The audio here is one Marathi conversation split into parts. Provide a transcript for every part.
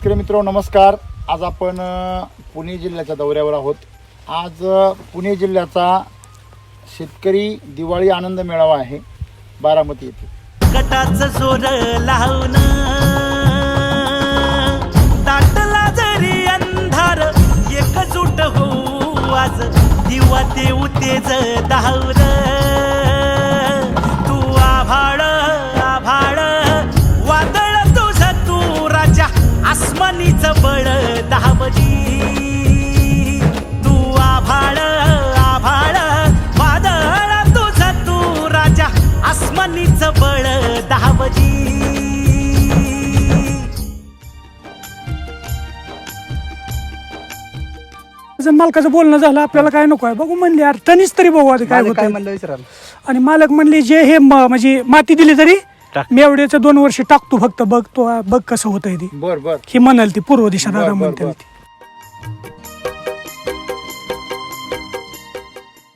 शेतकरी मित्र नमस्कार. आज आपण पुणे जिल्ह्याच्या दौऱ्यावर आहोत. आज पुणे जिल्ह्याचा शेतकरी दिवाळी आनंद मेळावा आहे. बारामती येथे. कटाच जोर लावून दाटला जरी अंधार एकजूट होऊ आज. दिवा ते उतेज दावर. तू आभाळ आसमानीच बळ दावली तू आभाळ आभाळ वादळ तुझ तू राजा. आसमानीच बळ दावली जर मालकाचं बोलणं झालं आपल्याला काय नको आहे? बघू म्हणले यार तनीच तरी बघू आता काय मालक काय होतं म्हणलं विचाराल आणि मालक म्हणले जे हे म- म्हणजे माती दिली तरी? टाक. मी एवढ्याचं दोन वर्ष टाकतो फक्त. बघ तो बघ कसं होतंय ते. बर बर. हे म्हणाल ती पूर्व दिशा दादा बर, म्हणते. बर. ती.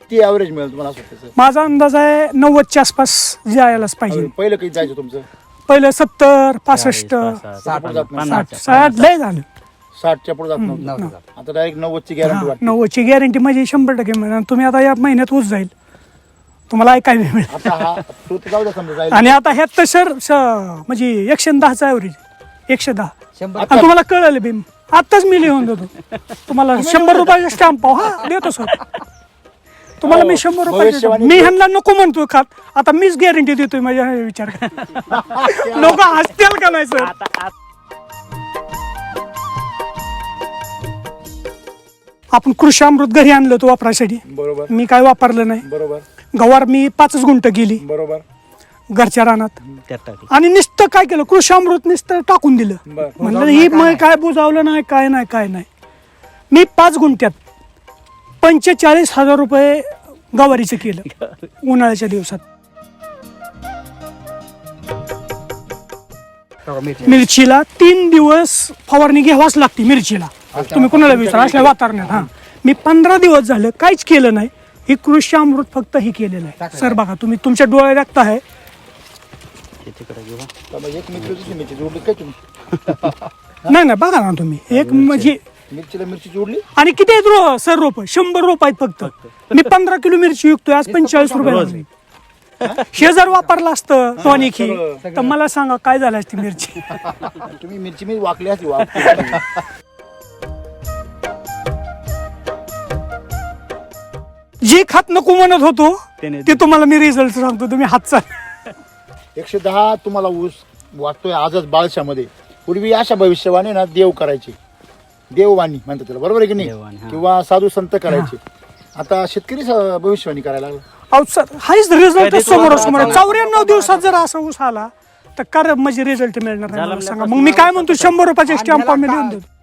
किती ॲव्हरेज मिळेल तुम्हाला असं माझा अंदाज आहे नव्वदच्या आसपास जायलाच पाहिजे. average. पहिलं काही जायचं तुमचं? पहिलं सत्तर पासष्ट साठ लय झालं. साठच्या पुढे जात नव्हतं. नव्हतं आता डायरेक्ट नव्वदची गॅरंटी वाटते. नव्वदची गॅरंटी म्हणजे शंभर टक्के मिळणार तुम्ही आता या महिन्यात ऊस जाईल. तुम्हाला ऐकायला मिळेल आता हा तो तर जाऊ द्या समजा जाईल. आणि आता ह्यात तर सर स- म्हणजे एकशे दहाचा ॲव्हरेज एकशे दहा. शंभर आणि तुम्हाला कळलं भीम. आताच मी लिहून देतो. तुम्हाला शंभर रुपयाचा स्टॅम्प हा देतो सर. तुम्हाला मी शंभर रुपये भविष्यवाणी- मी ह्यांना नको म्हणतो खात. आता मीच गॅरंटी देतोय माझ्या विचार. लोक हसतील का नाही सर? आपण कृषी अमृत घरी आणलं होतं वापरासाठी. बरोबर. मी काय वापरलं नाही. बरोबर. गवार मी पाचच गुंट गेली. बरोबर. घरच्या रानात. त्यात टाकली. आणि नुसतं काय केलं? कृषी अमृत नुसतं टाकून दिलं. बर. म्हणलं ही मग काय बुजावलं नाही काय नाही काय नाही. मी पाच गुंठ्यात पंचेचाळीस हजार रुपये गवारीचं केलं. उन्हाळ्याच्या दिवसात. मिरची. मिरचीला तीन दिवस फवारणी घ्यावाच लागते मिरचीला. तुम्ही कोणाला विचारा असल्या वातावरणात हा. मी पंधरा दिवस झालं काहीच केलं नाही. ही कृषी अमृत फक्त ही केलेलं आहे. सर बघा तुम्ही तुमच्या डोळे आहे एक मिरची जोडली काय तुम्ही? नाही नाही बघा ना तुम्ही. एक म्हणजे मिरचीला मिरची जोडली? आणि किती आहेत रो सर रोप? शंभर रोप आहेत फक्त. मी पंधरा किलो मिरची विकतोय आज पंचेचाळीस रुपये हे जर वापरलं असतं टॉनिक ही तर मला सांगा काय झालं असती मिरची? तुम्ही मिरची मी वाकली असती. जे खात नको म्हणत होतो त्याने ते तुम्हाला मी रिझल्ट सांगतो. तुम्ही हातचा एकशे दहा तुम्हाला ऊस वाटतोय आजच बाळशामध्ये. पूर्वी अशा भविष्यवाणी ना देव करायचे. देववाणी म्हणतात त्याला. बरोबर आहे की देववाणी, नाही हा. किंवा साधू संत करायचे. आता शेतकरी स- भविष्यवाणी करायला लागला. अहो सर हाच रिझल्ट समोर समोर. चौऱ्याण्णव दिवसात जर असा ऊस आला तर कर म्हणजे रिझल्ट मिळणार नाही. झाला मला सांगा. मग मी काय म्हणतो? शंभर रुपयाचे स्टॅम्प आम्ही लिहून देतो.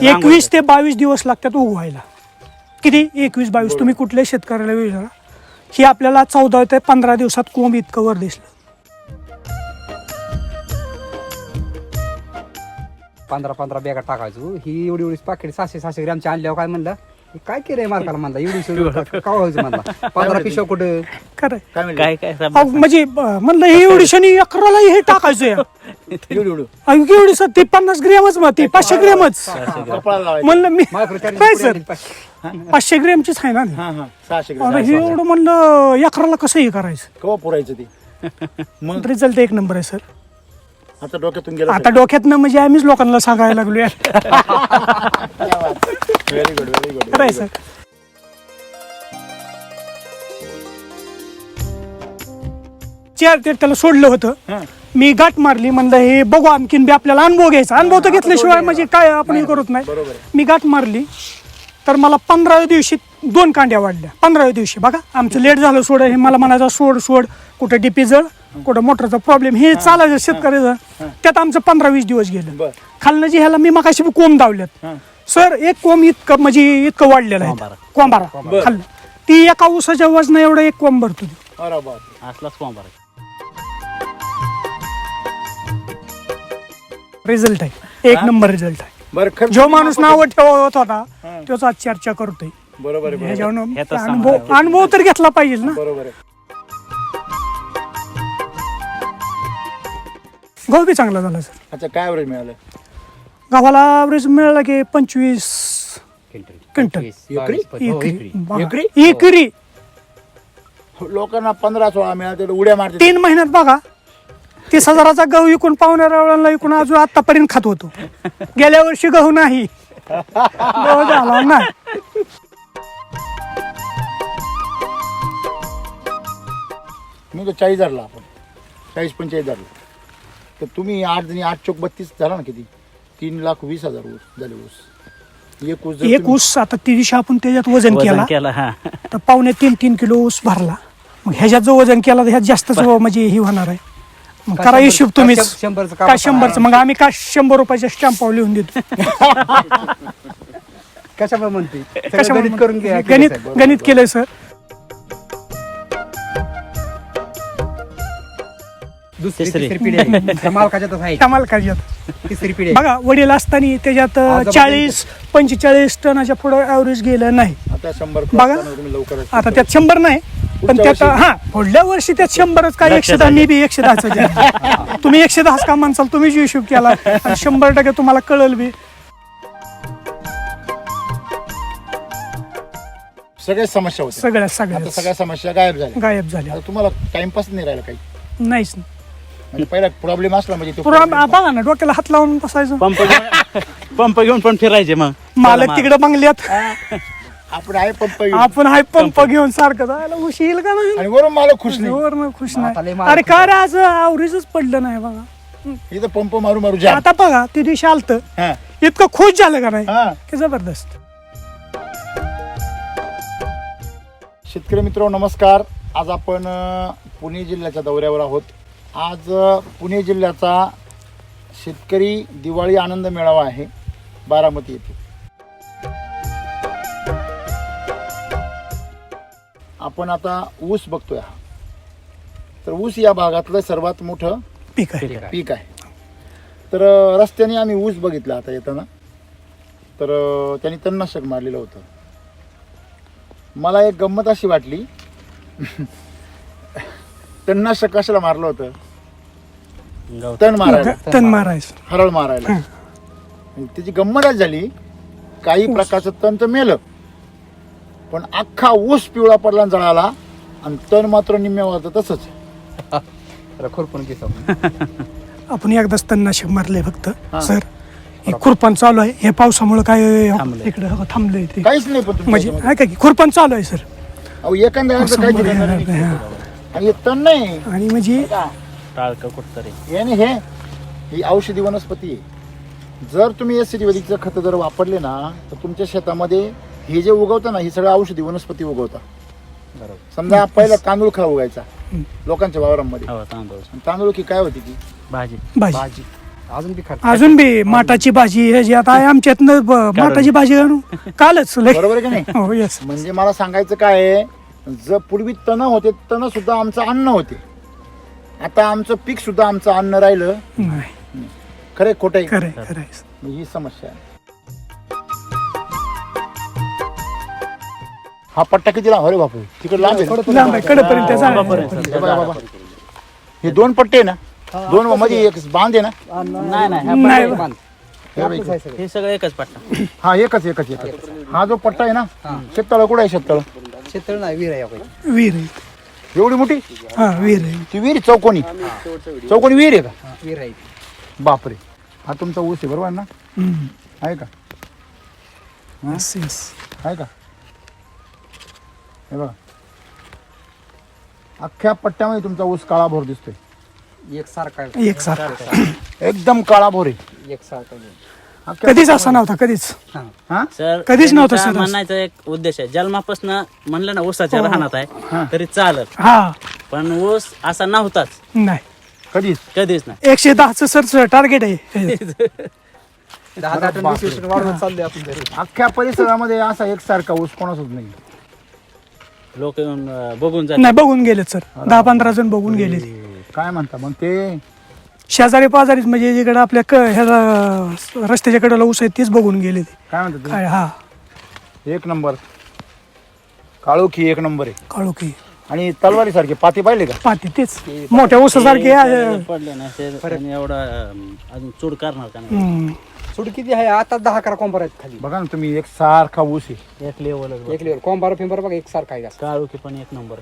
एकवीस ते बावीस दिवस लागतात उगवायला. किती? एकवीस बावीस. तुम्ही कुठल्याही शेतकऱ्याला विचारा. ही आपल्याला चौदा ते पंधरा दिवसात कोंब इतकं वर दिसलं. पंधरा पंधरा बॅगा टाकायचो. ही एवढी एवढी पाकिट सहाशे सहाशे ग्रॅमची आणल्यावर काय म्हणलं? काय केलंय मालकाला म्हणला? एवढी काय व्हायचं म्हणला? पंधरा पिशव कुठं? खरं. काय म्हणले? काय काय अहो, म्हणजे म्हणलं हे एवढी शनी अकराला हे टाकायचं या एवढं एवढं. अहो, एवढी सर ते पन्नास ग्रॅमच मग ते पाचशे ग्रॅमच. कपाळाला लावायचं. म्हणलं मी काय सर? पाचशे. ग्रॅमचीच आहे ना हा हा. सहाशे हे एवढं म्हणलं अकराला कसं हे करायचं? केव्हा पुरायचं ते? मग? रिझल्ट एक नंबर आहे सर. आता डोक्यातून गेलं आता डोक्यातनं म्हणजे आम्हीच लोकांना सांगायला लागलो यार व्हेरी गुड व्हेरी गुड खरं आहे सर चार ते त्याला सोडलं होतं. मी गाठ मारली म्हणलं हे बघू आणखीन बी आपल्याला अनुभव घ्यायचा. अनुभव तर घेतल्याशिवाय म्हणजे काय आपण हे करत नाही. बरोबर आहे. मी गाठ मारली तर मला पंधराव्या दिवशी दोन कांड्या वाढल्या. पंधराव्या दिवशी बघा आमचं लेट झालं सोड हे मला म्हणायचं सोड सोड कुठं डीपी जळ कुठं मोटरचा प्रॉब्लेम हे चालायचं शेतकऱ्याचं. त्यात आमचं पंधरा वीस दिवस गेलं. बर. खालनं जे ह्याला मी मगाशी कोंब दावल्यात. सर एक कोंब इतकं म्हणजे इतकं वाढलेलं आहे. कोंबारा. कोंबारा. खाल्लं. ती एका ऊसाच्या वजना एवढं एक कोंब भरतो. ती. अरे बाप असलाच कोंबार. रिझल्ट आहे. एक नंबर रिझल्ट आहे. बरं खर्च जो माणूस नाव ठेवत होता तोच आज चर्चा करतोय. बरोबर आहे हे तर अनुभव अनुभव तर घेतला पाहिजे ना. बरोबर आहे. गहू बी चांगला झाला सर. अच्छा काय ॲव्हरेज मिळालं? गव्हाला ॲव्हरेज मिळाला की पंचवीस क्विंटल. एकरी? हो, एकरी? एकरी? लोकांना पंधरा सोळा मिळाले तर उड्या मारते तीन महिन्यात बघा. तीस हजाराचा गहू विकून रावळांना विकून अजून आतापर्यंत खात होतो. गेल्या वर्षी गहू नाही. गहू झाला नाही. मी तो चाळीस धरला आपण. चाळीस पंचेचाळीस धरला तर तुम्ही आठ जणी आठ चौक बत्तीस झाला ना किती? तीन लाख वीस हजार ऊस झाले ऊस. एक ऊस जर एक तुम्ही- ऊस आता ती दिवशी आपण त्याच्यात वजन वजन केला. केला हा. तर पावणे तीन तीन किलो ऊस भरला. मग ह्याच्यात जो वजन केला तर ह्यात जास्तच म्हणजे हे होणार आहे. मग करा हिशोब तुम्हीच. का शंभरचं का काय शंभरचं? मग आम्ही का शंभर रुपयाच्या स्टॅम्पावर लिहून देतो. कशामुळे म्हणते? सगळं कशामुळे गणित करून घ्या गणित. गणित केलंय सर दुसरी तिसरी. तिसरी पिढी आहे. त्या मालकाच्यातच आहे. कमाल कार्यात तिसरी पिढी आहे. बघा वडील असताना त्याच्यात आजोबा चाळीस पंचेचाळीस टनाच्या पुढे ॲव्हरेज गेलं नाही. आता शंभर बघा. cross करणार तुम्ही लवकरच आता त्यात शंभर नाही पण पुढच्या त्यात हा पुढल्या वर्षी त्यात शंभरच काय एकशे दहा मी बी एकशे दहाच तुम्ही एकशे दहाच का म्हणसाल तुम्हीच हिशोब केला. आणि शंभर टक्के तुम्हाला कळल बी. सगळ्या समस्या होत्या. सगळ्या आता सगळ्या सगळ्या समस्या गायब झाल्या. गायब झाल्या. आता तुम्हाला टाइमपास नाही राहिला काही. नाहीच म्हणजे पहिला प्रॉब्लेम असला म्हणजे तो पुरा problem- बघा ना डोक्याला हात लावून बसायचं. पंप घेऊन पंप घेऊन पण फिरायचे मग. मालक तिकडे बंगल्यात. आपण आहे पंप घेऊन. आपण हाय पंप घेऊन. सारखं जायला उशी येईल का नाही आणि वरून मला खुश नाही. वरनं खुश आता लय नाही अरे का रे आज आवरीच पडलं नाही बघा. इथं पंप मारू मारू जाम आता बघा ते दिवशी आलत. हा. इतकं खुश झालं का नाही? हा. की जबरदस्त. शेतकरी मित्र नमस्कार. आज आपण अ, पुणे जिल्ह्याच्या दौऱ्यावर आहोत. आज पुणे जिल्ह्याचा शेतकरी दिवाळी आनंद मेळावा आहे बारामती येथे. आपण आता ऊस बघतोय हा. तर ऊस या भागातलं सर्वात मोठं पीक आहे. पीक आहे. तर रस्त्याने आम्ही ऊस बघितला आता येताना. तर त्यांनी तणनाशक मारलेलं होतं. मला एक गंमत अशी वाटली. तणनाशक कशाला मारलं होतं. तण मारायला. तण मारायचं. हरळ मारायला. आणि त्याची गंमतच झाली. काही प्रकारचं तण तर मेलं. पण अख्खा ऊस पिवळा पडला आणि जळाला. आणि तण मात्र निम्म्यावर तसंच. जरा खुरपून घेतो. आपण एकदाच तणनाशक मारले फक्त. सर हे खुरपण चालू आहे. हे पावसामुळे काय थांबलंय. इकडे थांबलंय ते. काहीच नाही पण तुमच्या म्हणजे ह्याच्यामध्ये. ऐका की खुरपण चालू आहे सर. अहो एखाद्या वेळेस हा. आणि हे तण नाही. आणि म्हणजे? टाळकं कुठतरी. याने हे ही औषधी वनस्पती आहे. जर तुम्ही एस सी वैदिकचं खत जर वापरले ना तर तुमच्या शेतामध्ये हे जे उगवतं ना ही सगळं औषधी वनस्पती उगवतात बरोबर. समजा पहिला तांदूळ खा उगायचा लोकांच्या वावरांमध्ये. हो तांदूळ. आणि तांदूळ की काय होती ती? भाजी. भाजी. भाजी. अजून बी अजून बी माटाची भाजी हे जे आता आहे आमच्यात माटाची भाजी आणू. कालच लय. बरोबर आहे का नाही? हो येस म्हणजे मला सांगायचं काय आहे जर पूर्वी तण होते तण सुद्धा आमचं अन्न होते. आता आमचं पीक सुद्धा आमचं अन्न राहिलं. नाही. खरे खोटं खरंय खरंय. ही समस्या आहे. हा पट्टा किती लांब? अरे बापू तिकडे लांब आहे. ना? लांब आहे कडेपर्यंत हे जाणार बघा बाबा हे दोन पट्टे आहे ना? दोन मध्ये एक बांध आहे ना? नाही नाही नाही. बांध. हे बघा इकडे. हे सगळं एकच पट्टा. हा एकच एकच एकच. हा जो पट्टा आहे ना? शेततळ कुठे आहे शेततळ शेततळ नाही विहीर आहे आपली. विहीर आहे. एवढी मोठी? हा विहीर आहे. ती विहीर चौकोनी. चौकोनी विहीर आहे का? हा, विहीर आहे. बापरे. हा तुमचा ऊस आहे बरोबर ना? हम्म. आहे का? Yes, yes. आहे का? हे बघा. अख्ख्या पट्ट्यामध्ये तुमचा ऊस काळा भोर दिसतोय. एक सारखा एक सारखा. एकदम काळा भोर आहे. एक सारखा कधीच असा नव्हता कधीच. हा हा? सर कधीच नव्हतं त्यांचा सर असं. म्हणायचा एक उद्देश आहे. जन्मापासून म्हणलं ना ऊसाच्या राहण्यात आहे तरी चालत हा. पण ऊस असा नव्हताच. नाही. कधीच? कधीच नाही. एकशे दहाचं सर टार्गेट आहे. दहा दहा टन वीस वीस टन वाढवत चाललोय आपण घरी. अख्ख्या परिसरामध्ये असा एकसारखा ऊस कोणाचाच नाही. लोक येऊन अं, बघून जातात नाही बघून गेलेत सर. दहा पंधरा जण बघून गेले काय म्हणता मग ते? शेजारी पाजारीच म्हणजे जिकडे आपल्या क ह्याला रस्त्याच्या कडेला ऊस आहेत तेच बघून गेले ते. काय म्हणतात काय हा? एक नंबर. काळोखी एक नंबर आहे. काळू की आणि तलवारी सारखे पाते पाहिले का? पाहते तेच. मोठ्या ऊसासारखे आहे. पडले ना ते आणि एवढा अं, अजून चूड करणार का नाही? हम्म. सुड किती आहे? आता दहा अकरा कोंबार आहेत खाली. बघा ना तुम्ही एक सारखा ऊस आहे. एक लेवल एक लेवर कोंबार फिंबार बघा एक सारखा आहे जास्त. काळू की पण एक नंबर.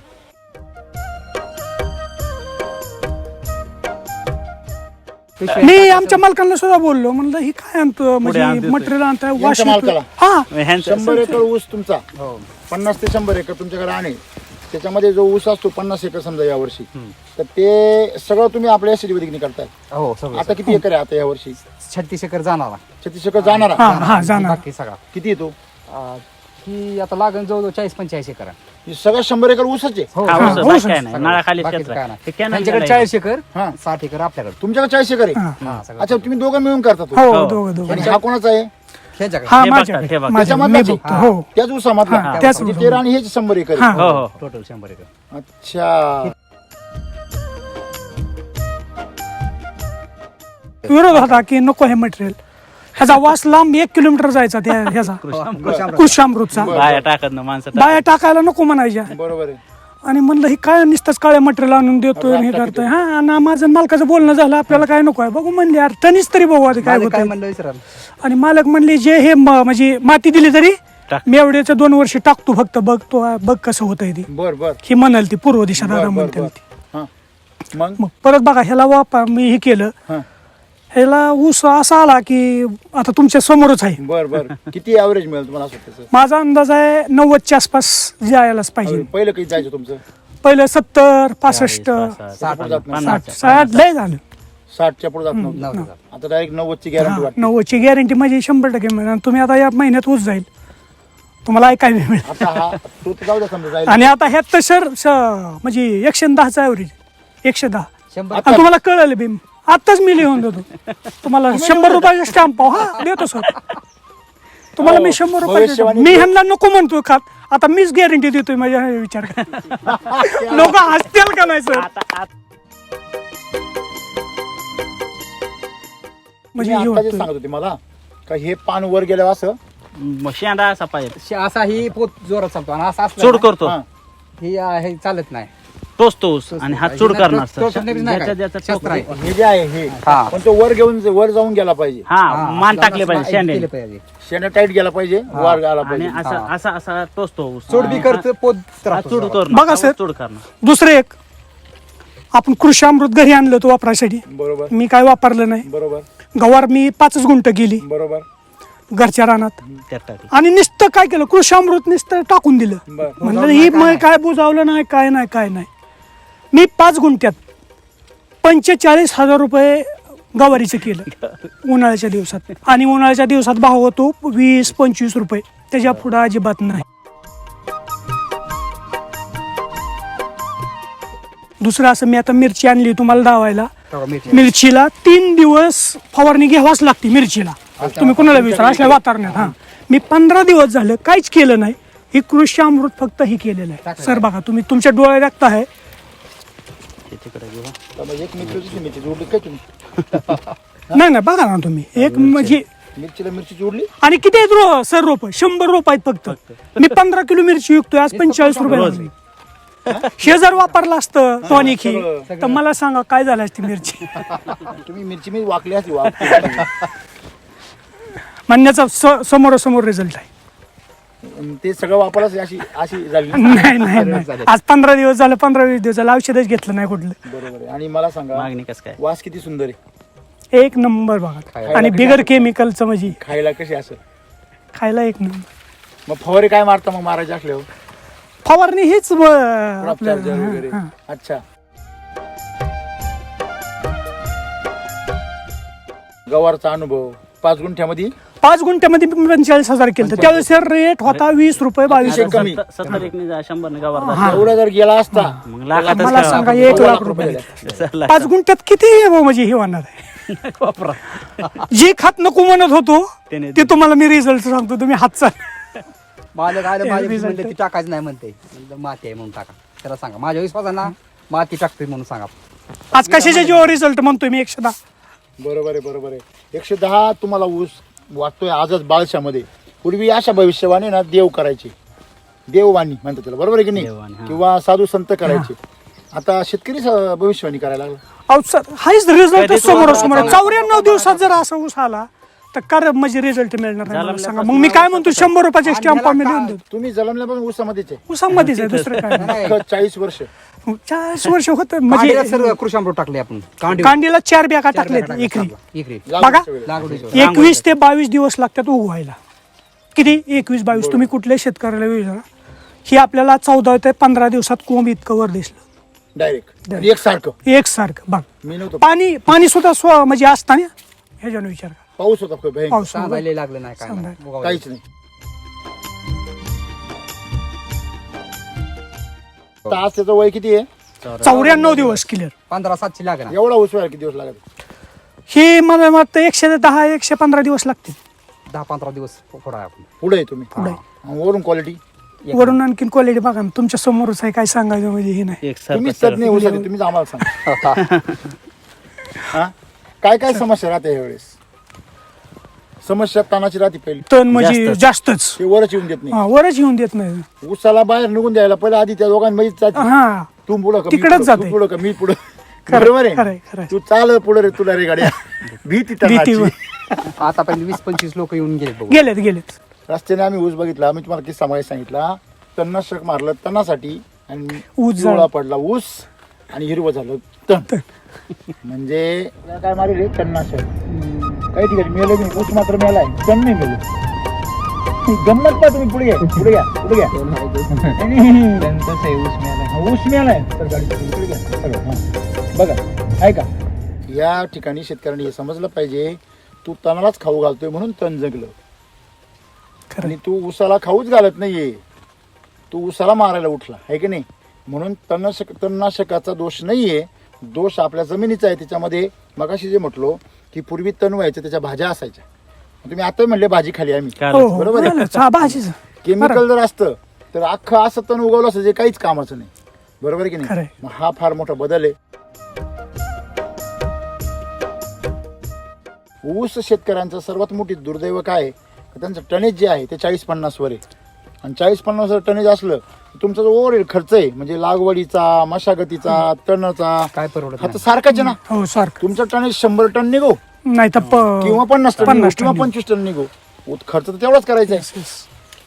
मी आमच्या मालकांना सुद्धा बोललो. म्हणलं ही काय आणतो? म्हणजे. मटेरियल आणताय यांच्या वाश येतोय. मालकाला? हा. शंभर एकर ऊस तुमचा. हो. पन्नास ते शंभर एकर तुमच्याकडे आहे त्याच्यामध्ये जो ऊस असतो पन्नास एकर समजा यावर्षी. तर ते सगळं तुम्ही आपल्या एसिडी वैदिकने करताय? हो सगळं. आता किती एकर आहे आता यावर्षी? छत्तीस एकर जाणार छत्तीस एकर जाणार हा आहे. हा जाणार. बाकी सगळा. किती येतो? अं, ही आता लागण जवळजवळ चाळीस पंचेचाळीस एकर आहे. हे सगळं शंभर एकर ऊसच आहे हो हा, हा, ऊस, ऊस बाकी काय नाही सगळं. नळाखाली बाकीचं क्षेत्र काय आहे. नाही. ते कॅनल त्यांच्याकडे. चाळीस एकर हा. साठ एकर आपल्याकडे तुमच्याकडे चाळीस एकर आहे हा. सगळं अच्छा तुम्ही दोघं मिळून करता तो हो हो. दोघं दोघं आणि हा कोणाचा आहे ह्याच्याकडे हा हे बघतात, माझ्याकडे हे बघतात. माझ्या मी त्याच्यामधलाच बघतो आहे? हो त्याच ऊसामधला हा, त्याच म्हणजे. तेरा आणि हेच शंभर एकर हा. हो हो टोटल शंभर एकर अच्छा विरोध होता की नको हे मटेरियल ह्याचा वास लांब एक किलोमीटर जायचा त्या ह्याचा. कृषी अमृतचा बाया टाकत ना माणसं बाया टाकायला नको म्हणायच्या. बरोबर आहे. आणि म्हणलं हे काय नुसतंच काळे मटेरियल आणून देतोय आणि हे करतोय. हा आणि माझं मालकाचं बोलणं झालं आपल्याला काय नको आहे? बघू म्हणले यार टनीच तरी बघू आता काय होतं म्हणलं विचाराल आणि मालक म्हणले जे हे म- म्हणजे माती दिली तरी टाक. मी एवढ्याच्या दोन वर्षी टाकतो फक्त बघ तो बघ कसं होतंय ती. बर बर. ही म्हणाल ती पूर्व दिशा बर दादा बर म्हणते बर. ती. हा. मग? मग परत बघा ह्याला वापर मी हे केलं. हा. ह्याला ऊस असा आला की आता तुमच्या समोरच आहे. बर बर. किती ऍव्हरेज मिळेल तुम्हाला असं माझा अंदाज आहे नव्वदच्या आसपास जायलाच पाहिजे. पहिलं काही जायचं तुमचं? पहिलं सत्तर पासष्ट साठ जात नाही. साठ साठ लय झालं. साठच्या पुढे जात नव्हतं. आता डायरेक्ट नव्वदची गॅरंटी वाटते. नव्वदची गॅरंटी म्हणजे शंभर टक्के मिळणार तुम्ही आता या महिन्यात ऊस जाईल. तुम्हाला ऐकायला मिळेल. आता हा तो तर जाऊ द्या समजा जाईल. आणि आता ह्यात तर सर म्हणजे एकशे दहाचा ॲव्हरेज एकशे दहा. शंभर आणि तुम्हाला कळलं भीम आताच मी लिहून देतो. तुम्हाला शंभर रुपयाचा स्टॅम्प हा देतो सर. तुम्हाला मी शंभर रुपये भविष्यवाणी मी ह्यांना नको म्हणतो खात. आता मीच गॅरंटी देतोय माझ्या विचार. लोक हसतील का नाही सर? आता आता. म्हणजे हे आता जे. सांगत होते मला का हे पान वर गेलं असं मग शेंडा असा पाहिजे. असा ही पोत जोरात चालतो आणि असा असला चूड ना, करतो. हा. ही हे चालत नाही. तोच तोच आणि हा चूड करणार तो- तो करण्याची नाही ज्याच्या काय? ज्याचा शस्त्र आहे. हे जे आहे हे. हा. पण तो वर घेऊन वर जाऊन गेला पाहिजे. हा मान टाकले पाहिजे केलं शेंडे. पाहिजे. शेण टाईट गेला पाहिजे वर गेला आणि पाहिजे. असा हा. असा असा टोचतो ऊस. चूड बी करतो पोत हा, चूड. करणार बघा हा, सर. चूड करणार. दुसरं एक. आपण कृषी अमृत घरी आणलं होतं वापरासाठी बरोबर. मी काय वापरलं नाही. बरोबर. गवार मी पाचच गुंट गेली बरोबर. घरच्या रानात. त्यात टाकलं. आणि नुसतं काय केलं? कृषी अमृत नुसतं टाकून दिलं. बर. म्हणलं ही मग काय बुजावलं नाही काय नाही काय नाही. मी पाच गुंठ्यात पंचेचाळीस हजार रुपये गवारीचं केलं उन्हाळ्याच्या दिवसात. आणि उन्हाळ्याच्या दिवसात भाव होतो वीस पंचवीस रुपये. त्याच्या पुढं अजिबात नाही. दुसरं असं मी आता मिरची आणली तुम्हाला दावायला. मिरचीला तीन दिवस फवारणी घ्यावाच लागते मिरचीला. तुम्ही कुणाला विचारा असल्या वातावरणात हा. मी पंधरा दिवस झालं काहीच केलं नाही. ही कृषी अमृत फक्त ही केलेलं आहे. सर बघा तुम्ही तुमच्या डोळे बघता आहे. तिकडे एक मिरची मिरची जोडली काय तुम्ही? नाही नाही बघा ना तुम्ही. एक म्हणजे मिरचीला मिरची जोडली? आणि किती आहेत रो सर रोप? शंभर रोप आहेत फक्त. मी पंधरा किलो मिरची विकतोय आज पंचेचाळीस रुपये झाली. हे जर वापरलं असतं टॉनिक ही तर मला सांगा काय झालं असती मिरची? तुम्ही मिरची मी वाकली असती वाक म्हणण्याचा स- समोरासमोर रिझल्ट आहे. ते सगळं वापरायचं अशी अशी झाली? नाही नाही नाही. आज पंधरा दिवस झालं पंधरा वीस दिवस झालं. औषधच घेतलं नाही कुठलं. बरोबर आहे. आणि मला सांगा मागणी कसं काय? वास किती सुंदर आहे. एक नंबर बघा. आणि बिगर केमिकलचं म्हणजे. खायला कशी असं? खायला एक नंबर. मग फवारे काय मारता मग मारायचे असल्यावर? फवारणी हीच वगैरे. अच्छा. गवारचा अनुभव. पाच गुंठ्यामध्ये पाच गुंठ्यामध्ये मी पंचेचाळीस हजार केलं त्यावेळेस रेट होता वीस रुपये बावीस कमी. सत्तर- सत्तर एक जा शंभर ने गावात एवढा जर गेला असता मग लाखातच मला. सांगा एक लाख रुपये चला. पाच गुंठ्यात किती म्हणजे हे होणार आहे? वापरा. जे खात नको म्हणत होतो त्याने ते तुम्हाला मी रिझल्ट सांगतो तुम्ही हातचा मालक आलं हे माझ्या म्हणलं ती टाकायचं नाही म्हणते. म्हणलं माती आहे म्हणून टाका. त्याला सांगा माझ्या विश्वासाना माती टाकतोय म्हणून सांगा. आज कशाच्या जेव्हा रिझल्ट म्हणतोय मी एकशे दहा? बरोबर आहे बरोबर आहे. एकशे दहा तुम्हाला ऊस वाटतोय आजच बाळशामध्ये. पूर्वी अशा भविष्यवाणी ना देव करायचे. देववाणी म्हणतात त्याला. बरोबर आहे की नाही? देववाणी, हा. किंवा साधू संत करायचे. आता शेतकरी स- भविष्यवाणी करायला लागला. अहो सर हाच रिझल्ट कधी समोर तुम्हाला समोर. चौऱ्याण्णव दिवसात जर असा ऊस आला तर कर म्हणजे रिझल्ट मिळणार नाही मला. सांगा. मग मी काय म्हणतो? शंभर रुपयाचे स्टॅम्प आम्ही लिहून देतो तुम्ही जलमल्यापासून ऊसामध्येच आहे. ऊसामध्येच आहे दुसरं काय नाही. अख्खं चाळीस वर्ष. चाळीस वर्ष होत. म्हणजे सर कृषी अमृत टाकले आपण. कांडी कांडीला चार बॅगा टाकले एकरी. इकडे बघा. एकवीस ते बावीस दिवस लागतात उगवायला. किती? एकवीस बावीस. तुम्ही कुठल्याही शेतकऱ्याला विचारा ही आपल्याला चौदा ते पंधरा दिवसात कोंब इतकं वर दिसलं. डायरेक्ट आणि एकसारखं. एक सारखं बघ. मी नव्हतं. पाणी पाणी सुद्धा स्व म्हणजे असताना ह्याच्यानं विचार करा. पाऊस होता खूप भयंकर. पाऊस सांगायला लागलं नाही काय नाही. सांगायला. उगवायला. काहीच नाही. आता आज त्याचं वय किती आहे? चौऱ्याण्णव दिवस क्लिअर पंधरा सातशे लागणार एवढा ऊस व्हायला किती दिवस लागत हे मला वाटतं एकशे दहा एकशे पंधरा दिवस लागतील. दहा पंधरा दिवस पुढे आहे आपण. पुढे आहे तुम्ही. पुढे. आणि वरून क्वालिटी वरून आणखीन क्वालिटी बघा ना. तुमच्या समोरच आहे काय सांगायचं म्हणजे हे नाही. एक तुम्ही तज्ञ तुम्हीच आम्हाला सांगा. हा? काय काय समस्या राहते यावेळेस? समस्या तानाची राहते पहिली तण म्हणजे जास्तच. ते वरच येऊन देत नाही हा, वरच येऊन देत नाही ऊसाला बाहेर निघून द्यायला पहिले आधी त्या दोघांमध्ये जाते. हा तू पुढं का मी तिकडंच पुढं? जाते. तू पुढं का मी पुढं खरं- बरोबर खरंय, आहे खरंय. तू चाल पुढे रे तुला रे गाड्या भीती तणाची. भीती. आतापर्यंत वीस पंचवीस लोक येऊन गेले बघू गेलेत गेलेत रस्त्याने आम्ही ऊस बघितला मी तुम्हाला किस्सा माहिती सांगितला तणनाशक मारलं तणासाठी आणि ऊस पिवळा झाला. पडला ऊस आणि हिरवं झालं तण म्हणजे काय मारेल हे? काही ठिकाणी मिळालं नाही ऊस मात्र मिळालाय तण नाही मिळलं गंमत पा तुम्ही पुढे घ्या पुढे घ्या पुढे घ्या. नाही, नाही. हा, ऊस मिळालाय तर गाडी पुढे घ्या. सगळं, हा. बघा आहे का या ठिकाणी शेतकऱ्यांनी हे समजलं पाहिजे तू तणालाच खाऊ घालतोय म्हणून तण जगलं. आणि तू उसाला खाऊच घालत नाहीये. तू उसाला मारायला उठला आहे की नाही? म्हणून तणनाशक तणनाशकाचा दोष नाहीये. दोष आपल्या जमिनीचा आहे त्याच्यामध्ये मगाशी जे म्हटलो की पूर्वी तण व्हायचं त्याच्या भाज्या असायच्या. तुम्ही आता म्हणले भाजी खाली आम्ही. हो हो बरोबर आहे. हा, भाजीचं. केमिकल जर असतं तर अख्खं असं तण उगवलं असतं जे काहीच कामाचं नाही. बरोबर आहे की. नाही? मग हा फार मोठा बदल आहे. ऊस शेतकऱ्यांचं सर्वात मोठी दुर्दैव काय आहे? त्यांचं टनेज जे आहे ते चाळीस पन्नास वर आहे. आणि चाळीस पन्नास टनेज असलं तर तुमचा जो ओव्हर खर्च आहे म्हणजे लागवडीचा मशागतीचा तणाचा काय परवडत हा तर नाही. सारखाच आहे ना? हो सारखं. तुमचं टनेज शंभर टन निघो. नाही तर प- किंवा पन्नास टन निघो पन्नास किंवा टन पंचवीस टन निघो. उत- खर्च तर तेवढाच करायचा आहे.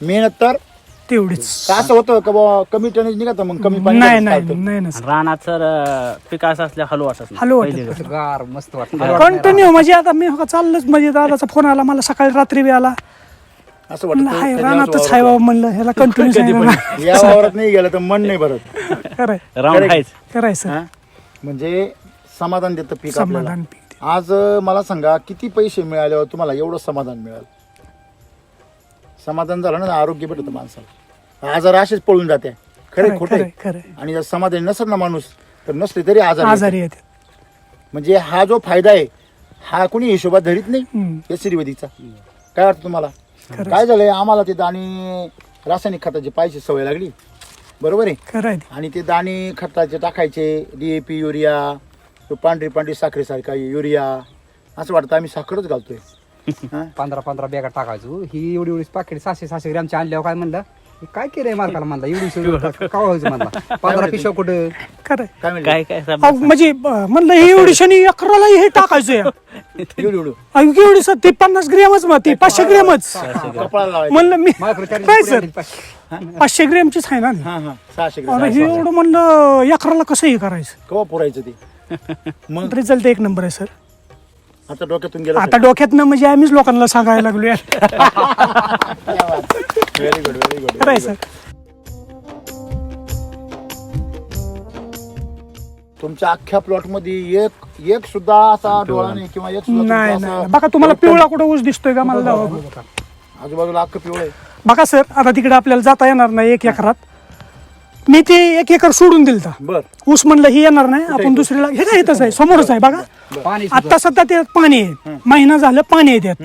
मेहनत तर तेवढीच. का असं होतं का बाबा कमी टनेज निघत मग कमी पाणी नाही लागत नाही चालतं. नाही ना रानात सर पीक असं असल्या हलू वाटत नाही. हलू वाटत पहिली नाही. गोष्ट. गार मस्त वाटत. कंटिन्यू म्हणजे आता मी हो चाललंच म्हणजे दादाचा फोन आला मला सकाळी रात्री बी आला. असं वाटतं हाय कधी रानातच असं हाय वावरात. बाबा म्हणलं ह्याला कंटिन्यू या वावरात नाही गेलं तर मन नाही भरत. खरंय. राऊंड आहेच करायचं हा? म्हणजे समाधान देतं पीक आपल्याला. समाधान पीक. आज अं, मला सांगा किती पैसे मिळाल्यावर तुम्हाला? एवढं समाधान मिळालं. समाधान झालं ना आरोग्य भेटत माणसाला. आजार असेच पळून जाते. खरे खरंय, खोटे खरंय, खरंय. आणि जर समाधानी नसेल ना माणूस तर नसले तरी आजार आजारी येतात. येते म्हणजे हा जो फायदा आहे हा कोणी हिशोबात धरीत नाही? हम्म. या श्रीवदीचा. काय वाटतं तुम्हाला? काय झालंय? आम्हाला ते दाणे रासायनिक खताची पाहिजे सवय लागली. बरोबर आहे? खरं आहे ते. आणि ते दाणे खताचे टाकायचे डीएपी युरिया तो पांढरी पांढरी साखरेसारखा युरिया असं वाटतं आम्ही साखरच घालतोय. हा? पंधरा पंधरा बॅगा टाकायचो. ही एवढी एवढी पाकिट सहाशे सहाशे ग्रॅमची आणल्यावर काय म्हणलं? हे काय केलंय मार्काला म्हणला? एवढी का व्हायचं म्हणला? पंधरा पिशव कुठं? खरं. आहे. काय म्हणजे काय काय? अहो, म्हणजे म्हणलं हे एवढी शनी अकराला हे टाकायचं या. एवढं एवढं. अहो, एवढी सर ते पन्नास ग्रॅमच मग ते पाचशे ग्रॅमच. लावायचं. म्हणलं मी काय सर? पाचशे. ग्रॅमचीच आहे ना हा हा. सहाशे अरे ग्रॅम हे एवढं म्हणलं अकराला कसं हे करायचं? कवा पुरायचं ते? मग? रिझल्ट एक नंबर आहे सर. आता डोक्यातून गेलं आता डोक्यात म्हणजे आम्हीच लोकांना सांगायला लागलो यार व्हेरी गुड व्हेरी गुड खरं आहे सर तुमच्या अख्ख्या प्लॉटमध्ये एक एक सुद्धा असा डोळा नाही किंवा एक सुद्धा नाही तुमचा नाही असा- बघा तुम्हाला पिवळा कुठं ऊस दिसतोय का? मला दावा आजूबाजूला अख्खं पिवळं आहे. बघा सर आता तिकडे आपल्याला जाता येणार नाही एक एकरात. मी ते एक एकर सोडून दिलता बर. ऊस म्हणलं हे येणार नाही आपण दुसरीला हे काय येतच आहे? समोरच आहे बघा. आता सध्या त्यात पाणी आहे. महिना झालं पाणी आहे त्यात.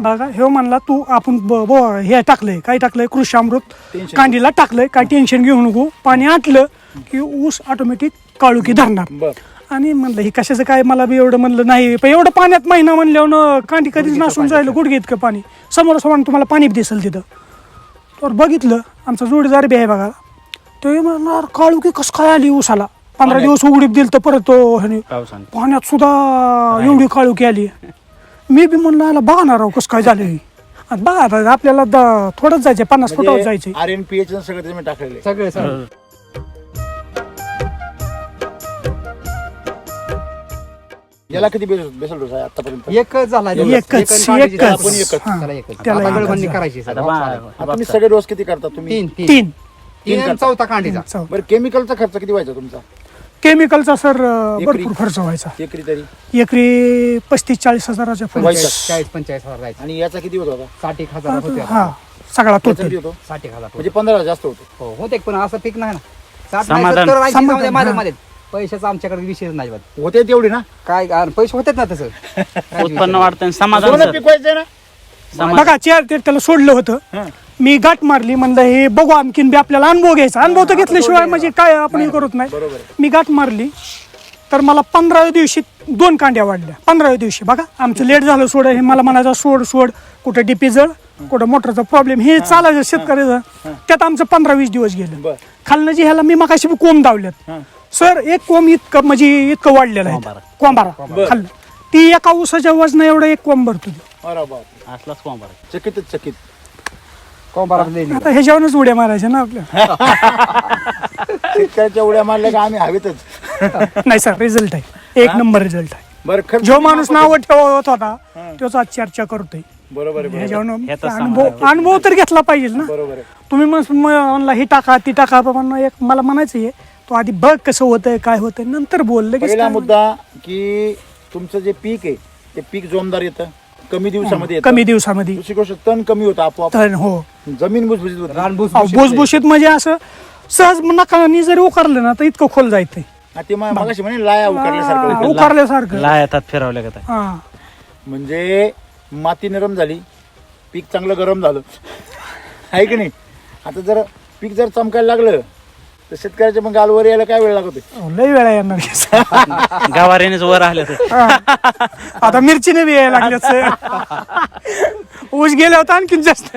बघा हे म्हणला तू आपण ब- ब- हे टाकलंय काय टाकलंय? कृषी अमृत. कांडीला टाकलंय. काय टेन्शन घेऊ नको. पाणी आटलं की ऊस ऑटोमॅटिक काळुकी धरणार. आणि म्हणलं हे कशाचं काय? मला बी एवढं म्हणलं नाही. पण एवढं पाण्यात महिना म्हणल्यावर कांडी कधीच नासून जायला गुडघे इतकं पाणी. समोर समोर तुम्हाला पाणी बी दिसेल तिथं. तर बघितलं आमचा जोडीदार बी आहे बघा. तो म्हणणार काळू की कसं काय आली उसाला पंधरा दिवस उघडीप दिल तर परत तो ह्याने पावसाने. पाण्यात सुद्धा एवढी काळुकी आली. मी बी म्हणलं आला बघा ना राव कसं काय झालं हे. आणि बघा आता आपल्याला द- थोडंच जायचं पन्नास फुटावर जायचे आर एन पी एच सगळं त्याच्यामध्ये टाकलेलं आहे. सगळे सगळे. याला किती बेसल बेसल डोस आहे आतापर्यंत? एकच झाला एकच, एकच. आपण एकच. त्याला एकच. करायची सर. आता चालेल. बा- आता तुम्ही सगळे डोस किती करता तुम्ही? तीन तीन. तीन. तीन आणि करता. चौथा कांडीचा चौ- बरं केमिकलचा खर्च किती व्हायचा तुमचा केमिकलचा सर एकरी? भरपूर खर्च व्हायचा एकरी तरी एकरी पस्तीस चाळीस हजाराच्या पुढे. व्हायचा. चाळीस पंचेचाळीस हजार जायचं आणि याचा किती होत होता साठ एक हजार होते आता. हा सगळा याचा टोटल किती होतो साठ एक हजार. म्हणजे पंधरा जास्त होतो हो होते पण असं पीक नाही ना साठ नाही, समाधान. सत्तर, ऐंशी समाधान, जाऊ द्या माझ्या हा. मध्ये पैशाचा आमच्याकडे विषय नाही बघ. होते तेवढी ना काय आणि पैसे होतेच ना तसं काय उत्पन्न वाढतं आणि समाधान सोनं सर. पिकवायचंय ना समाधान. बघा चार ते त्याला सोडलं होतं हा. मी गाठ मारली म्हणलं हे बघू आणखीन बी आपल्याला अनुभव घ्यायचा. अनुभव तर घेतल्याशिवाय म्हणजे काय आपण हे करत नाही. मी गाठ मारली. तर मला पंधराव्या दिवशी दोन कांड्या वाढल्या. पंधराव्या दिवशी बघा आमचं लेट झालं सोड हे मला म्हणायचं सोड सोड कुठं डीपी जळ कुठं मोटरचा प्रॉब्लेम हे चालायचं शेतकऱ्याचं. त्यात आमचं पंधरा वीस दिवस गेले. खालनं जे ह्याला मी मगाशी कोंब दावल्यात. सर एक कोंब इतकं म्हणजे इतकं वाढलेलं आहे. कोंबारा. खाल्लं ती एका उसाच्या वजना एवढं एक कोंब भरतो. असलाच कोंबार. चकितच चकित. कोंबारात लई आता ह्याच्यावरच उड्या मारायच्या ना आपल्या. शेतकऱ्याच्या उड्या मारल्या का आम्ही हवेतच? नाही सर रिझल्ट आहे. एक नंबर रिझल्ट आहे. बरं खर्च जो माणूस नाव ठेवत होता तोच आज चर्चा करतोय. बरोबर आहे. ह्याच्यावर हे अनुभव अनुभव तर घेतला पाहिजे ना. बरोबर आहे. तुम्ही मग म्हणला ही टाका ती टाका बाबा एक मला म्हणायचं आहे तो आधी बघ कसं होतंय काय होतंय नंतर बोल लगेच पहिला काय मुद्दा की तुमचं जे पीक आहे ते पीक जोमदार येतं. कमी दिवसामध्ये येतं कमी दिवसामध्ये. दुसरी गोष्ट तण कमी होतं आपोआप. तर हो. जमीन भुसभुशीत होती. रानभूस अहो, भुसभुशीत म्हणजे असं सहज नकानी जरी उकारलं ना तर इतकं खोल जायचंय हा, ते मा- मगाशी म्हणे लाया उकारल्यासारखं होतं. उकारल्यासारखं. लाय फिरवल्या का हा. म्हणजे माती नरम झाली पीक चांगलं गरम झालं. आहे की नाही? आता जर पीक जर चमकायला लागलं तर शेतकऱ्याच्या मग गालवर यायला काय वेळ लागतो? लय वेळा येणार हे. गावाऱ्यानेच वर तर हा. आता मिरचीने बी यायला लागल्याच ऊस गेले होता आणखीन जास्त.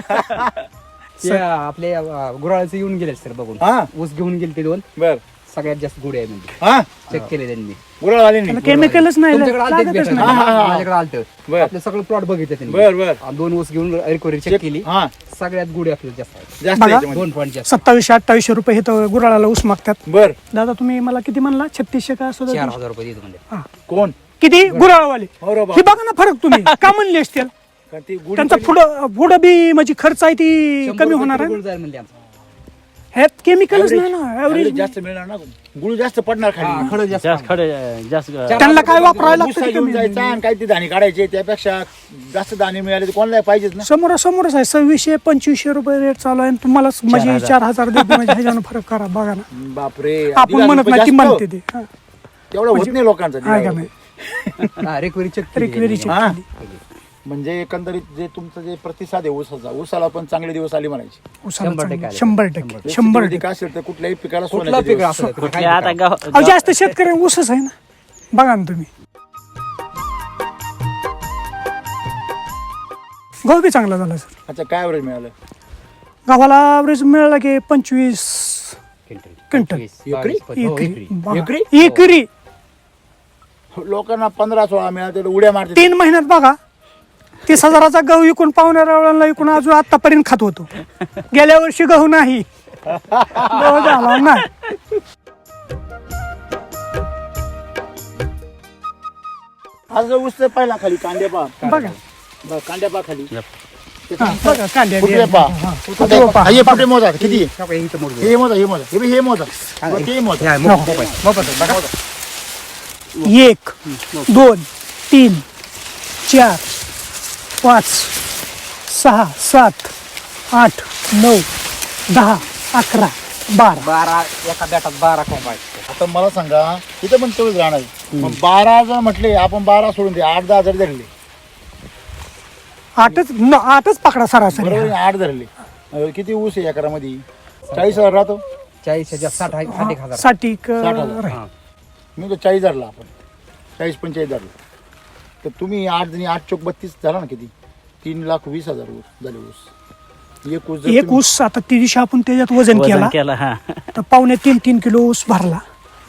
ते आपले गुराळाचे येऊन गेले सर बघून. हा. ऊस घेऊन गेले ते दोन. बर. सगळ्यात जास्त गुढे आहे म्हणजे. हा? चेक केले त्यांनी. गुराळ आली नाही. केमिकलच नाही तुमच्याकडे आलते लागतच भेटायला. नाही. हा, हा, हा. माझ्याकडे आलत. बर. आपले सगळं प्लॉट बघितले त्यांनी. बर बर. आणि दोन ऊस घेऊन रिकव्हरी चेक केली. हा. सगळ्यात गुढे आपल्याला जास्त. जास्त बघा. याच्यामध्ये. दोन पॉईंट जास्त. सत्तावीसशे अठ्ठावीसशे रुपये हे तर गुराळाला ऊस मागतात. बर. दादा तुम्ही मला किती म्हणला? छत्तीसशे का असं चार हजार रुपये देतो म्हणजे हा. कोण? किती? गुराळवाले. हो रे बा. हे बघा ना फरक तुम्ही. का म्हणले असतील? का ती गुढी त्यांचा पुढं पुढं बी म्हणजे खर्च आहे ती शंभर कमी रुपये होणार आहे जाईल म्हणजे आमचं. ह्यात केमिकलच नाही ना ऍव्हरेज जास्त मिळणार ना गुळ जास्त पडणार खाली. खडं जास्त जास्त खडे जास्त त्यांना काय वापरायला लागतं ते घेऊन कमी जायचा आणि काही ते दाणे काढायचे त्यापेक्षा जास्त दाणे मिळाले तर कोणाला पाहिजेच ना? समोरासमोरच आहे सव्वीसशे पंचवीसशे रुपये रेट चालू आहे आणि तुम्हाला म्हणजे चार हजार देतो म्हणजे ह्याच्यानं फरक करा बघा ना. बापरे आपण म्हणत नाही ती जास्त. म्हणते ते. हा. तेवढं होत नाही लोकांचं आहे का दिला. नाही? हा, केली. हा. म्हणजे एकंदरीत जे तुमचं जे प्रतिसाद आहे ऊसाचा ऊसाला पण चांगले दिवस आले म्हणायचे उसाला शंभर चांगलं. टक्के शंभर टक्के शंभर असेल तर कुठल्याही पिकाला कुठला सोन्याचे पीक दिवस. आता. गाव अहो जास्त शेतकरी ऊसच आहे ना बघा ना तुम्ही गहू बी चांगला झाला सर अच्छा काय ॲव्हरेज मिळालं गव्हाला ॲव्हरेज मिळाला की पंचवीस क्विंटल. एकरी? पंचवीस. हो, एकरी एकरी. बघा. एकरी? एकरी लोकांना पंधरा सोळा मिळाले तर उड्या मारते तीन महिन्यात बघा तीस हजाराचा गहू विकून पाहुण्या रावळांना विकून अजून आतापर्यंत खात होतो. गेल्या वर्षी गहू नाही. गहू झाला नाही. आज जर ऊस तर पाहिला खाली कांदे पा बघा. कांद्या पा खाली. हा, बघा कांद्या हा, पहा. हे मोजा? किती? हा. हे मोजा हे मोजा. हे हे मोजा. ते मोजा. हा. एक दोन तीन चार पाच सहा सात आठ नऊ दहा अकरा बारा. बारा एका बॅटात बारा कोंब आहेत. आता मला सांगा इथं पण तेवढंच राहणार आहे. मग बारा जर म्हटले आपण बारा सोडून दे आठ दहा जरी धरले. आठच न- आठच पकडा सरासरी. बरोबर आहे, आठ धरले. अं, किती ऊस आहे एकरामध्ये? चाळीस हजार राहतो? चाळीस हजार साठ आहे, साठ एक हजार. साठी साठ हजार. राहील. हा. मी तो चाळीस धरला आपण. चाळीस पंचेचाळीस धरला तर तुम्ही आठ जणी आठ चौक बत्तीस झाला ना किती? तीन लाख वीस हजार ऊस झाले ऊस. एक ऊस जर एक तुम्ही- ऊस आता त्या दिवशी आपण त्याच्यात वजन वजन केला. केला हा. तर पावणे तीन तीन किलो ऊस भरला.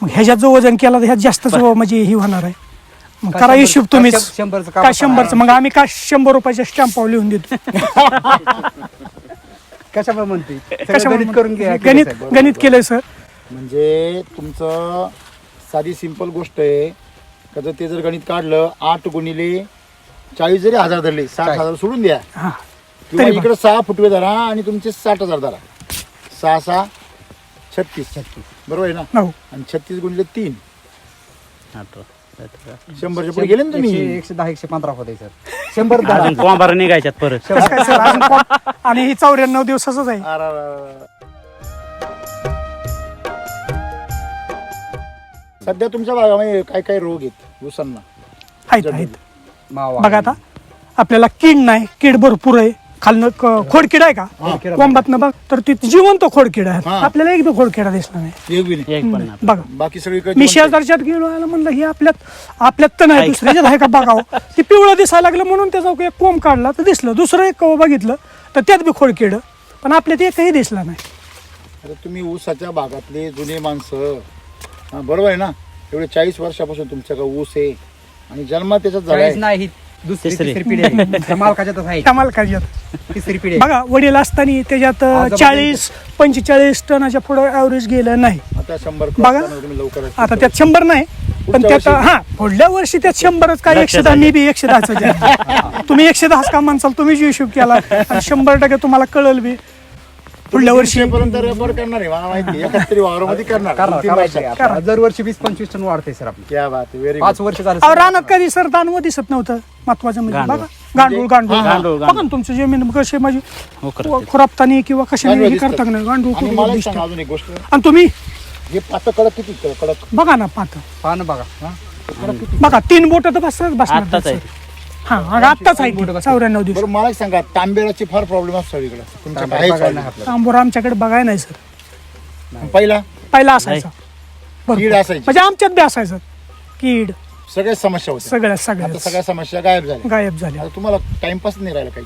मग ह्याच्यात जो वजन केला तर ह्यात जास्तच म्हणजे हे होणार आहे. मग का करा हिशोब तुम्हीच. का शंभरचं काम काय? शंभरचं? मग आम्ही काय शंभर रुपयाच्या स्टॅम्पावर लिहून देतो. कशामुळे म्हणते? सगळं कशामुळे गणित करून घ्या गणित साहेब. गणित केलंय सर. म्हणजे तुमचं साधी सिंपल गोष्ट आहे. का जर ते जर गणित काढलं आठ गुणिले चाळीस जरी हजार धरले साठ. हजार सोडून द्या. हा. किंवा तरी इकडे सहा फुटवे धरा आणि तुमचे साठ हजार धरा. सहा सहा छत्तीस. छत्तीस बरोबर आहे ना? हो. आणि छत्तीस गुणिले तीन. सतरा. शंभरच्या पुढे गेले ना एकशे तुम्ही? एकशे दहा एकशे पंधरा होते सर. शंभर दहा अजून कोंबार निघायच्यात परत. कसं काय सर अजून कोण- आणि ही चौऱ्याण्णव दिवसाच आहे. अरे, अरे, अरे. सध्या तुमच्या भागामध्ये काय काय रोग आहेत ऊसांना. आहेत आहेत. मावा बघा आता आपल्याला कीड नाही कीड भरपूर आहे. खालनं क- खोडकीड आहे का? खोडकिड. कोंबातनं बघ तर ती जिवंत खोडकीड आहे. हा. आपल्याला एक बी खोडकिडा दिसला नाही. एक बी नाही. एक पण नाही. बघा. बाकी सगळीकडे मी जिवंत. शेजारच्यात गेलो आला म्हणलं हे आपल्यात आपल्यात तर नाही. दुसऱ्याच्यात आहे का बघावं? ते पिवळं दिसायला लागलं म्हणून त्याचा एक कोंब काढला तर दिसलं. दुसरं एक बघितलं तर त्यात बी खोडकीड. पण आपल्यात एकही दिसला नाही. अरे तुम्ही ऊसाच्या भागातले जुने माणसं हा बरोबर आहे ना? एवढे चाळीस वर्षापासून तुमच्याकडे ऊस आहे आणि जन्मात त्याच्यात झाला आहे. नाही ही दुसरी तिसरी. तिसरी पिढी आहे. त्या मालकाच्यातच आहे. कमाल काढल्यात तिसरी पिढी आहे. बघा वडील असताना त्याच्यात चाळीस पंचेचाळीस टनाच्या पुढे ॲव्हरेज गेलं नाही. आता शंभर बघा. cross करणार तुम्ही लवकरच आता त्यात शंभर नाही पण पुढच्या त्यात वर्षी- हा पुढल्या वर्षी त्यात शंभरच काय एकशे दहा मी बी एकशे दहाच तुम्ही एकशे दहाच का म्हणसाल तुम्हीच हिशोब केला. आणि शंभर टक्के तुम्हाला कळल बी. पुढल्या वर्षी पर्यंत रेकॉर्ड करणार आहे. मला माहिती वावरामध्ये करणार करणार. दोन-तीन करायचं वर्षात. आहे आता. दरवर्षी वीस पंचवीस टन वाढते सर आपली. क्या बात व्हेरी पाच वर्ष झालं अहो. रानात कधी सर दानव दिसत नव्हतं? महत्वाचं म्हणजे गांडूळ. बघा. गांडूळ गांडूळ. हा, गांडूळ, बघा ना गांडूळ. तुमची जमीन कशी माझी हो करत. खुरापतानी किंवा कशाने हे दिसतात. करता का नाही? गांडूळ आणि कुठं मला एक दिसतं. सांगा अजून एक गोष्ट. आणि तुम्ही? हे पात कडक किती कडक. बघा ना पाहत पान बघा. हा? बघा तीन बोट तर बसणार आत्ताच बसणार आहे हा आत्ताच आहे चौऱ्याण्णव दिवस. बरं मला एक सांगा तांबेराची फार प्रॉब्लेम असतो सगळीकडे. तुमच्या बघायला. आंबोर आमच्याकडे बघाय नाही सर. पहिला? पहिला असायचा. भरपूर. कीड असायची. म्हणजे आमच्यात बी असायचं. कीड. सगळ्याच समस्या होत्या. सगळ्या आता सगळ्या सगळ्या समस्या गायब झाल्या. गायब झाल्या. आता तुम्हाला टाइमपास नाही राहिला काही?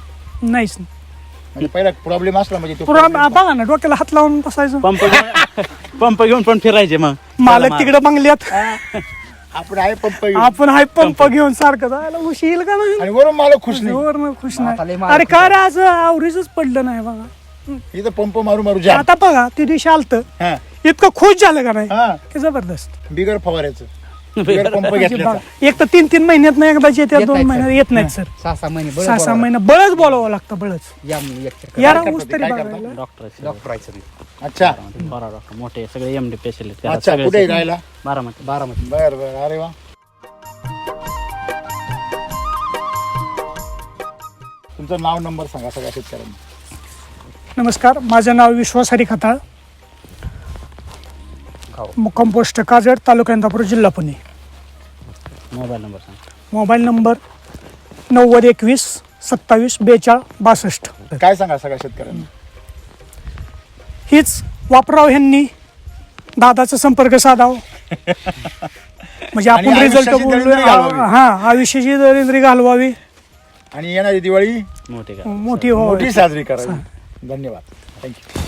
नाहीच म्हणजे पहिला प्रॉब्लेम असला म्हणजे तो पुरा problem. बघा ना डोक्याला हात लावून बसायचं. पंप घेऊन पंप घेऊन पण फिरायचे मग. मालक तिकडे बंगल्यात. आपण आहे पंप घेऊन. आपण हाय पंप घेऊन सारखं जायला उशी येईल का नाही? आणि वरून मला खुश नाही. खुश नाही. अरे काय रे आज आवरेजच पडलं नाही बघा. इथं पंप मारू मारू जा. आता बघा ते दिवशी आलत. हा. इतकं खुश झालं का नाही? हा. की जबरदस्त. बिगर फवाऱ्याचं. बिगर पंप एक तर तीन तीन महिन्यात नाही एकदाच येते दोन महिन्यात सर. येत नाहीत सर. सहा सहा महिने सहा सहा महिने बळच बोलावं लागतं बळच. या म्हणून एक चक्कर. यारा करतात ऊस ते? तरी? बघायला डॉक्टर डॉक्टर नाही. अच्छा. बरा डॉक्टर मोठे सगळे एमडी स्पेशलिस्ट अच्छा कुठे राहिला बारामती. बारामती. बर बर. अरे वा. तुमचं नाव नंबर सांगा सगळ्या शेतकऱ्यांना. नमस्कार माझं नाव विश्वास हरी खताळ. हो. मुक्काम पोस्ट काजड तालुका इंदापूर जिल्हा पुणे. मोबाईल नंबर सांग. मोबाईल नंबर नव्वद एकवीस सत्तावीस बेचाळ बासष्ट. काय सांगा सगळ्या शेतकऱ्यांना? हीच वापराव ह्यांनी दादाचा संपर्क साधाव. म्हणजे आपण आणि रिझल्ट आयुष्याची दरिद्री घालवावी. हा आयुष्याची दरिद्री घालवावी. आणि येणारी दिवाळी मोठे का मोठी हो. मोठी साजरी करावी. धन्यवाद. थँक्यू